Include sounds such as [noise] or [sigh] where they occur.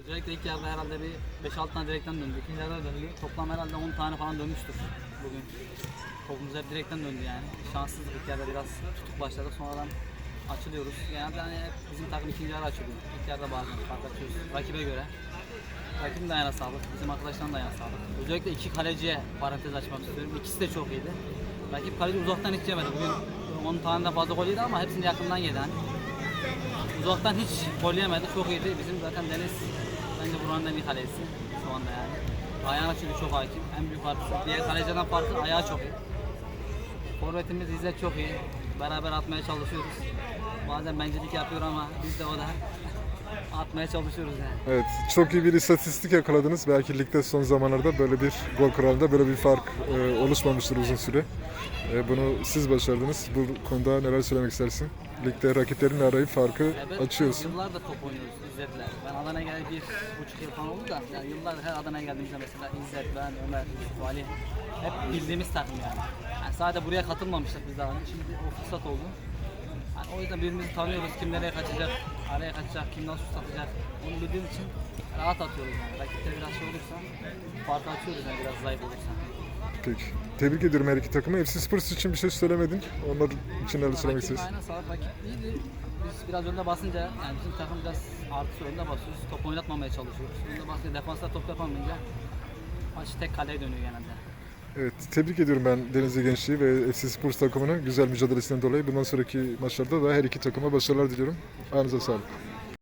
Özellikle ilk yarıda herhalde bir 5-6 tane direkten döndü. İkinci yarıda döndü. Toplam herhalde 10 tane falan dönmüştür bugün. Topumuz hep direkten döndü yani. Şanssızlık ilk yarıda biraz tutuk başladık. Sonradan açılıyoruz. Genelde hani hep bizim takım ikinci yarı açılıyor. İlk yarıda bazen fark açıyoruz rakibe göre. Rakibin de ayağına sağlık. Bizim arkadaşların da ayağına sağlık. Özellikle iki kaleciye parantez açmak istiyorum. İkisi de çok iyiydi. Rakip kaleci uzaktan hiç yemedi. Bugün 10 taneden fazla gol yedi ama hepsini yakından yedi hani. Uzaktan hiç gol. Çok iyiydi. Bizim zaten Deniz bence buranın en iyi kalecisi şu anda yani. Ayağına çünkü çok hakim. En büyük artısı. Diğer kalecilerden farkı ayağı çok iyi. Forvetimiz İzzet çok iyi. Beraber atmaya çalışıyoruz. Bazen bencillik yapıyor ama biz de o da [laughs] atmaya çalışıyoruz yani. Evet, çok iyi bir istatistik yakaladınız. Belki ligde son zamanlarda böyle bir gol kuralında böyle bir fark e, oluşmamıştır uzun süre. E, bunu siz başardınız. Bu konuda neler söylemek istersin? Ligde rakiplerin arayıp farkı Evet, açıyorsun. Yıllardır top oynuyoruz İzzet'le. Ben Adana'ya geldi bir buçuk yıl falan oldu da yani yıllardır her Adana'ya geldiğimizde mesela İzzet, ben, Ömer, Yusuf, Ali hep bildiğimiz takım yani. yani sadece buraya katılmamıştık biz daha önce. Şimdi o fırsat oldu. Yani o yüzden birbirimizi tanıyoruz. Kim nereye kaçacak, araya kaçacak, kim nasıl şut atacak. Onu bildiğimiz için rahat atıyoruz yani. Rakipte biraz şey olursa farkı açıyoruz yani biraz zayıf olursa. Peki. Tebrik ediyorum her iki takımı. FC Spurs için bir şey söylemedin. Onlar için neler söylemek istersin? aynen sağ rakip iyiydi. Biz biraz önde basınca yani bizim takım biraz artısı önde basıyoruz. Top oynatmamaya çalışıyoruz. Önde basınca defanslar top yapamayınca maç tek kaleye dönüyor genelde. Evet, tebrik ediyorum ben Denizli Gençliği ve FC Spurs takımını güzel mücadelesinden dolayı. Bundan sonraki maçlarda da her iki takıma başarılar diliyorum. Ayağınıza sağlık.